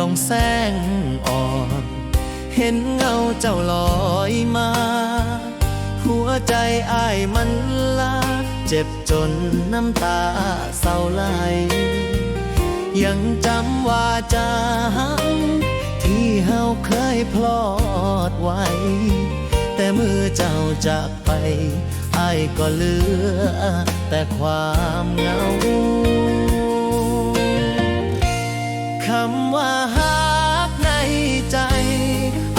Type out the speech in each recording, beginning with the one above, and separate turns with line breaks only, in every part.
ลองแสงอ่อน เห็นเงาเจ้าลอยมา หัวใจอ้ายมันลา เจ็บจนน้ำตาเศร้าไหล ยังจำว่าจาที่เฮาเคยพลอดไว้ แต่มือเจ้าจากไปอ้ายก็เหลือแต่ความเหงาำว่าฮักในใจ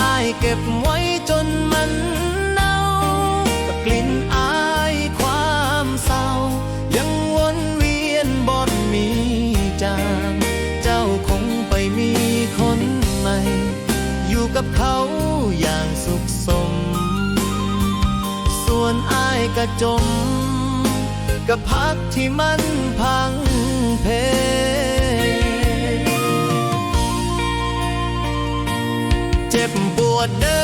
อ้ายเก็บไว้จนมันเน่ากลิ่นอายความเศร้า ยังวนเวียนบ่มีจาง เจ้าคงไปมีคนใหม่ อยู่กับเขาอย่างสุขสม ส่วนอายก็จม กับพักที่มันพังเพ จ็บ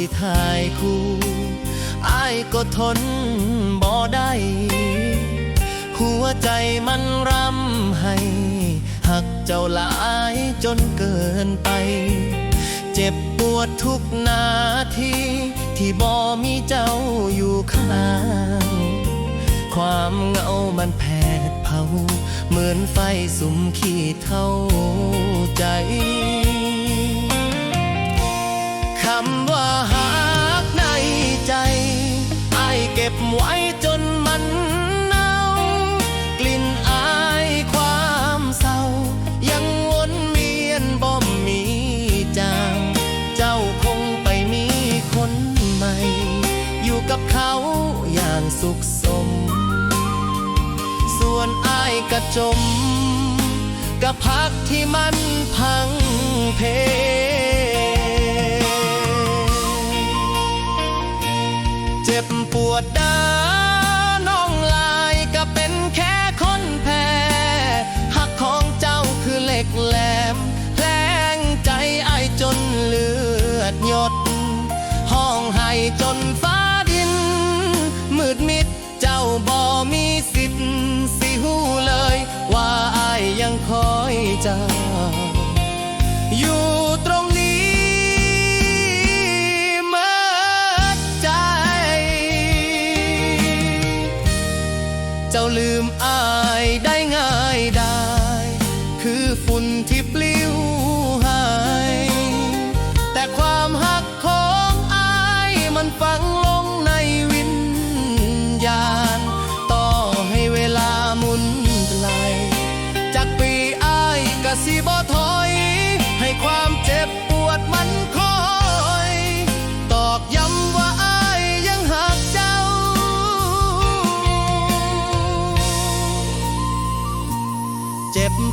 ที่ถ่ายคู่อายก็ทนบ่ได้ หัวใจมันรำให้หักเจ้าหลายจนเกินไป เจ็บปวดทุกนาที ที่บ่มีเจ้าอยู่ข้าง ความเหงามันแผดเผา เหมือนไฟสุมขีดเท่าใจำว่าหักในใจไอเก็บไว้จนมันเน่ากลิ่นอายความเศร้า ยังวนเวียนบ่มีจางเจ้าคงไปมีคนใหม่ อยู่กับเขาอย่างสุขสม ส่วนอายกระจมกับพักที่มันพังเพ วดดาน้องลายก็เป็นแค่คนแพ้หักของเจ้าคือเหล็กแหลมแผลงใจไอจนเลือดหยด ห้องไห้จนฟ้าดิน มืดมิดเจ้าบ่มีสิทธิ์สิหูเลย ว่าไอยังคอยเจ้าอยู่ ลืมอายได้ง่ายได้ คือ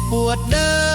ปวดเด้อน้